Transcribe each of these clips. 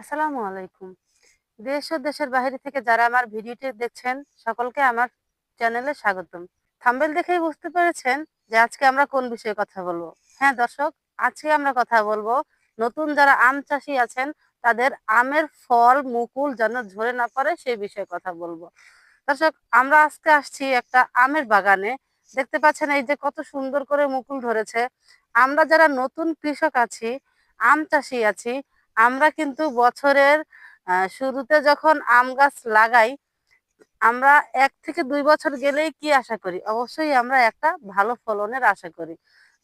আসসালামু আলাইকুম। দেশ ও দেশের বাইরে থেকে যারা আমার ভিডিওটি দেখছেন, সকলকে আমার চ্যানেলে স্বাগতম। থাম্বেল দেখেই বুঝতে পেরেছেন যে আজকে আমরা কোন বিষয়ে কথা বলব। হ্যাঁ দর্শক, আজকে আমরা কথা বলব নতুন যারা আম চাষি আছেন, তাদের আমের ফল, মুকুল যেন ঝরে না পড়ে সেই বিষয়ে কথা বলব। দর্শক, আমরা আজকে আসছি একটা আমের বাগানে। দেখতে পাচ্ছেন এই যে কত সুন্দর করে মুকুল ধরেছে। আমরা যারা নতুন কৃষক আছি, আম চাষি আছি আমরা কিন্তু বছরের শুরুতে যখন আম গাছ লাগাই, আমরা এক থেকে দুই বছর গেলেই কি আশা করি? অবশ্যই আমরা একটা ভালো ফলনের আশা করি।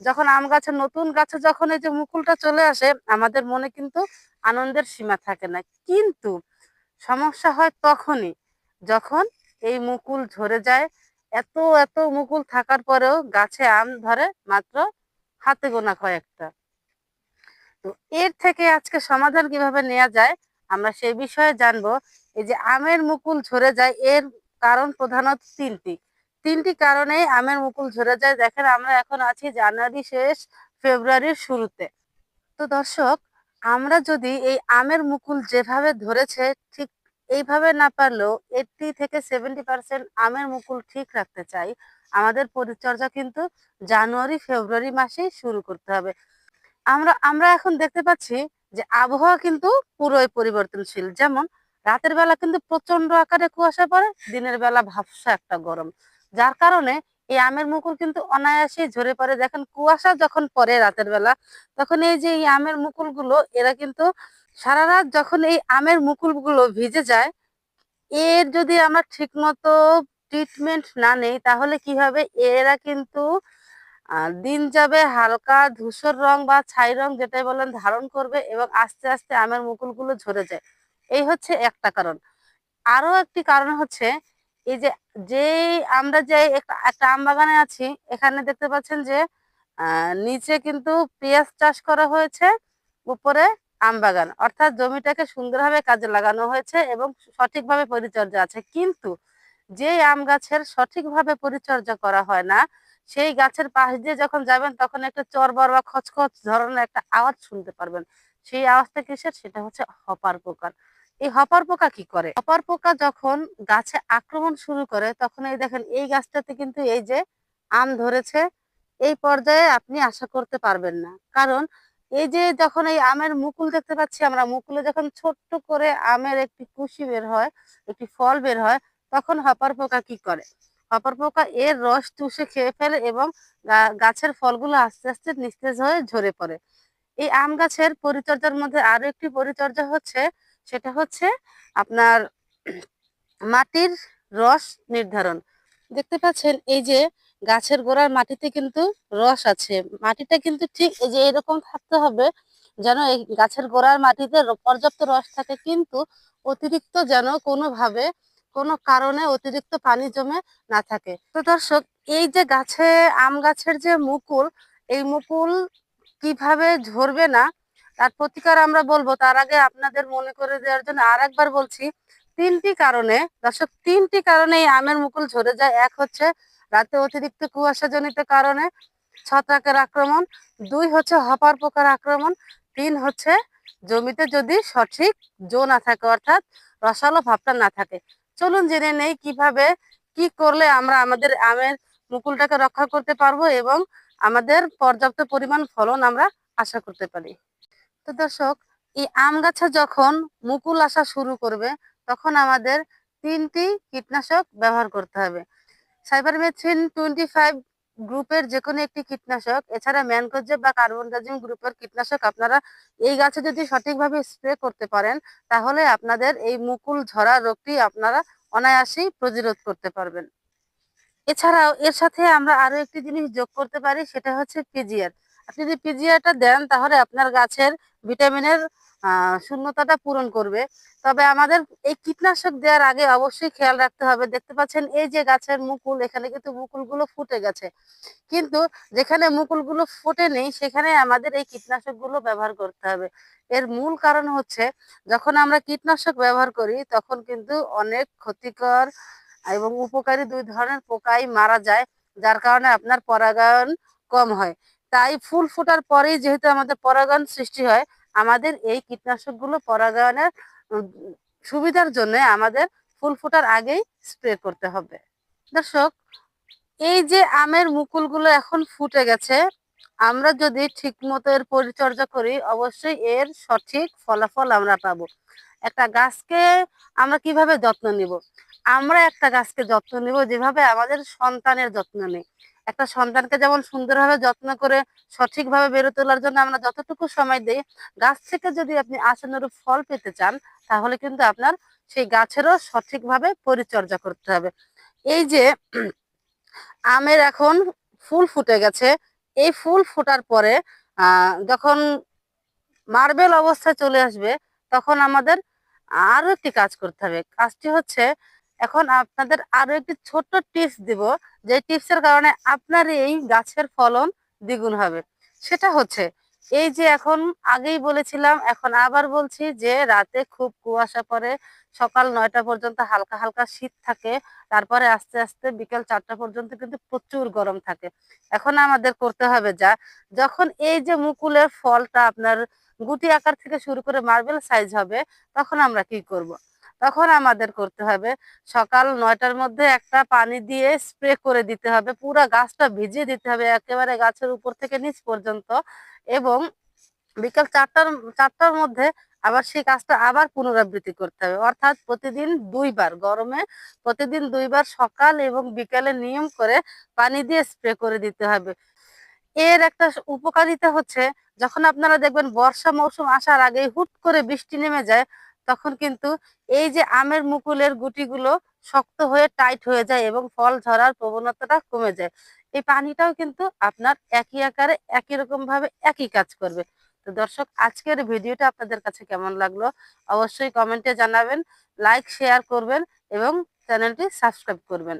যখন আম গাছে, নতুন গাছে যখন এই যে মুকুলটা চলে আসে, আমাদের মনে কিন্তু আনন্দের সীমা থাকে না। কিন্তু সমস্যা হয় তখনই যখন এই মুকুল ঝরে যায়, এত এত মুকুল থাকার পরেও গাছে আম ধরে মাত্র হাতে গোনা কয়েকটা তো এর থেকে আজকে সমাধান কীভাবে নেওয়া যায়, আমরা সেই বিষয়ে জানব। এই যে আমের মুকুল ঝরে যায়, এর কারণ প্রধানত তিনটি। তিনটি কারণেই আমের মুকুল ঝরে যায়। দেখেন, আমরা এখন আছি জানুয়ারি শেষ, ফেব্রুয়ারির শুরুতে। তো দর্শক, আমরা যদি এই আমের মুকুল যেভাবে ধরেছে, ঠিক এইভাবে না পারলেও এইটি থেকে সেভেন্টি পার্সেন্ট আমের মুকুল ঠিক রাখতে চাই, আমাদের পরিচর্যা কিন্তু জানুয়ারি, ফেব্রুয়ারি মাসেই শুরু করতে হবে। আমরা আমরা এখন দেখতে পাচ্ছি যে আবহাওয়া কিন্তু পুরোই পরিবর্তনশীল। যেমন রাতের বেলা কিন্তু প্রচণ্ড আকারে কুয়াশা পড়ে, দিনের বেলা ভাবসা একটা গরম। যার কারণে এই আমের মুকুল কিন্তু অনায়াসেই ঝরে পড়ে। দেখেন, কুয়াশা যখন পড়ে রাতের বেলা, তখন এই যে এই আমের মুকুলগুলো, এরা কিন্তু সারা রাত যখন এই আমের মুকুলগুলো ভিজে যায়, এর যদি আমরা ঠিকমতো ট্রিটমেন্ট না নেই, তাহলে কি হবে? এরা কিন্তু দিন যাবে হালকা ধূসর রং বা ছাই রং যেটাই বলেন ধারণ করবে এবং আস্তে আস্তে আমের মুকুলগুলো ঝরে যায়। এই হচ্ছে একটা কারণ। আরও একটি কারণ হচ্ছে এই যে যে আমরা যে একটা আম বাগানে আছি, এখানে দেখতে পাচ্ছেন যে নিচে কিন্তু পেঁয়াজ চাষ করা হয়েছে, উপরে আম বাগান। অর্থাৎ জমিটাকে সুন্দরভাবে কাজে লাগানো হয়েছে এবং সঠিকভাবে পরিচর্যা আছে। কিন্তু যে আম গাছের সঠিকভাবে পরিচর্যা করা হয় না সেই গাছের পাশ দিয়ে যখন যাবেন, তখন একটা চরবর বা খচখচ ধরনের একটা আওয়াজ শুনতে পারবেন। সেই আওয়াজটা কিসের? সেটা হচ্ছে হপার পোকার। এই হপার পোকা কি করে? হপার পোকা যখন গাছে আক্রমণ শুরু করে, তখন এই দেখেন, এই গাছটাতে কিন্তু এই যে আম ধরেছে, এই পর্যায়ে আপনি আশা করতে পারবেন না। কারণ এই যে যখন এই আমের মুকুল দেখতে পাচ্ছি আমরা, মুকুলে যখন ছোট্ট করে আমের একটি কুশি বের হয়, একটি ফল বের হয়, তখন হপার পোকা কি করে? হপার পোকা এর রস চুষে খেয়ে ফেলে এবং গাছের ফলগুলো আস্তে আস্তে নিস্তেজ হয়ে ঝরে পড়ে। এই আম গাছের পরিচর্যার মধ্যে আরও একটি পরিচর্যা হচ্ছে, সেটা হচ্ছে আপনার মাটির রস নির্ধারণ। দেখতে পাচ্ছেন, এই যে গাছের গোড়ার মাটিতে কিন্তু রস আছে। মাটিটা কিন্তু ঠিক এই যে এরকম থাকতে হবে যেন এই গাছের গোড়ার মাটিতে পর্যাপ্ত রস থাকে, কিন্তু অতিরিক্ত যেন কোনোভাবে কোনো কারণে অতিরিক্ত পানি জমে না থাকে। তো দর্শক, এই যে গাছে, আম গাছের যে মুকুল, এই মুকুল কীভাবে ঝরবে না, তার প্রতিকার আমরা বলব। তার আগে আপনাদের মনে করে দেওয়ার জন্য আর একবার বলছি, তিনটি কারণে, দর্শক, তিনটি কারণে এই আমের মুকুল ঝরে যায়। এক হচ্ছে রাতে অতিরিক্ত কুয়াশা জনিত কারণে ছত্রাকের আক্রমণ, দুই হচ্ছে হপার পোকার আক্রমণ, তিন হচ্ছে জমিতে যদি সঠিক জো না থাকে, অর্থাৎ রসালো ভাবটা না থাকে। চলুন জেনে নেই কীভাবে কি করলে আমরা আমাদের আমের মুকুলটাকে রক্ষা করতে পারব এবং আমাদের পর্যাপ্ত পরিমাণ ফলন আমরা আশা করতে পারি। তো দর্শক, এই আম গাছে যখন মুকুল আসা শুরু করবে, তখন আমাদের তিনটি কীটনাশক ব্যবহার করতে হবে। সাইবার মেথিন টোয়েন্টি ফাইভ গ্রুপের যে কোনো একটি কীটনাশক, এছাড়া ম্যানকোজেব বা কার্বনডাজিম গ্রুপের কীটনাশক আপনারা এই গাছে যদি সঠিকভাবে স্প্রে করতে পারেন, তাহলে আপনাদের এই মুকুল ঝরা রোগটি আপনারা অনায়াসেই প্রতিরোধ করতে পারবেন। এছাড়াও এর সাথে আমরা আরও একটি জিনিস যোগ করতে পারি, সেটা হচ্ছে পিজিআর আপনি যদি পিজিআরটা দেন, তাহলে আপনার গাছের ভিটামিনের শূন্যতাটা পূরণ করবে। তবে আমাদের এই কীটনাশক দেওয়ার আগে অবশ্যই খেয়াল রাখতে হবে। দেখতে পাচ্ছেন, এই যে গাছের মুকুল, এখানে কিন্তু মুকুলগুলো ফুটে গেছে। কিন্তু যেখানে মুকুলগুলো ফুটে নেই, সেখানে আমাদের এই কীটনাশকগুলো ব্যবহার করতে হবে। এর মূল কারণ হচ্ছে, যখন আমরা কীটনাশক ব্যবহার করি, তখন কিন্তু অনেক ক্ষতিকর এবং উপকারী দুই ধরনের পোকাই মারা যায়, যার কারণে আপনার পরাগায়ন কম হয়। তাই ফুল ফোটার পরেই যেহেতু আমাদের পরাগায়ন সৃষ্টি হয়, আমাদের এই কীটনাশকগুলো পরাগায়নের সুবিধার জন্য আমাদের ফুল ফোটার আগেই স্প্রে করতে হবে। দর্শক, এই যে আমের মুকুলগুলো এখন ফুটে গেছে, আমরা যদি ঠিক মতো এর পরিচর্যা করি, অবশ্যই এর সঠিক ফলাফল আমরা পাবো। একটা গাছকে আমরা কীভাবে যত্ন নিব? আমরা একটা গাছকে যত্ন নিব যেভাবে আমাদের সন্তানের যত্ন নিই। একটা সন্তানকে যেমন সুন্দরভাবে যত্ন করে সঠিকভাবে বেড়ে তোলার জন্য আমরা যতটুকু সময় দিই, গাছ থেকে যদি আপনি আশানুরূপ ফল পেতে চান, তাহলে কিন্তু আপনার সেই গাছেরও সঠিকভাবে পরিচর্যা করতে হবে। এই যে আমের এখন ফুল ফুটে গেছে, এই ফুল ফোটার পরে যখন মার্বেল অবস্থায় চলে আসবে, তখন আমাদের আরও একটি কাজ করতে হবে। কাজটি হচ্ছে এখন আপনাদের আরও একটি ছোট্ট টিপস দিব, যে টিপসের কারণে আপনার এই গাছের ফলন দ্বিগুণ হবে সেটা হচ্ছে, এই যে এখন আগেই বলেছিলাম, এখন আবার বলছি যে রাতে খুব কুয়াশা পড়ে, সকাল নয়টা পর্যন্ত হালকা হালকা শীত থাকে, তারপরে আস্তে আস্তে বিকেল চারটা পর্যন্ত কিন্তু প্রচুর গরম থাকে এখন আমাদের করতে হবে যা, যখন এই যে মুকুলের ফলটা আপনার গুটি আকার থেকে শুরু করে মার্বেল সাইজ হবে, তখন আমরা কি করব। তখন আমাদের করতে হবে। সকাল নয়টার মধ্যে একটা পানি দিয়ে স্প্রে করে দিতে হবে। পুরো গাছটা ভিজিয়ে দিতে হবে একেবারে গাছের উপর থেকে নিচ পর্যন্ত এবং বিকাল চারটার চারটার মধ্যে আবার সেই কাজটা আবার পুনরাবৃত্তি করতে হবে। অর্থাৎ প্রতিদিন দুইবার গরমে প্রতিদিন দুইবার সকাল এবং বিকালে নিয়ম করে পানি দিয়ে স্প্রে করে দিতে হবে। এর একটা উপকারিতা হচ্ছে, যখন আপনারা দেখবেন বর্ষা মৌসুম আসার আগেই হুট করে বৃষ্টি নেমে যায় তখন কিন্তু এই যে আমের মুকুলের গুটিগুলো শক্ত হয়ে টাইট হয়ে যায় এবং ফল ঝরার প্রবণতাটা কমে যায়। এই পানিটাও কিন্তু আপনার একই আকারে, একই রকম ভাবে একই কাজ করবে। তো দর্শক, আজকের ভিডিওটা আপনাদের কাছে কেমন লাগল? অবশ্যই কমেন্টে জানাবেন, লাইক, শেয়ার করবেন এবং চ্যানেলটি সাবস্ক্রাইব করবেন।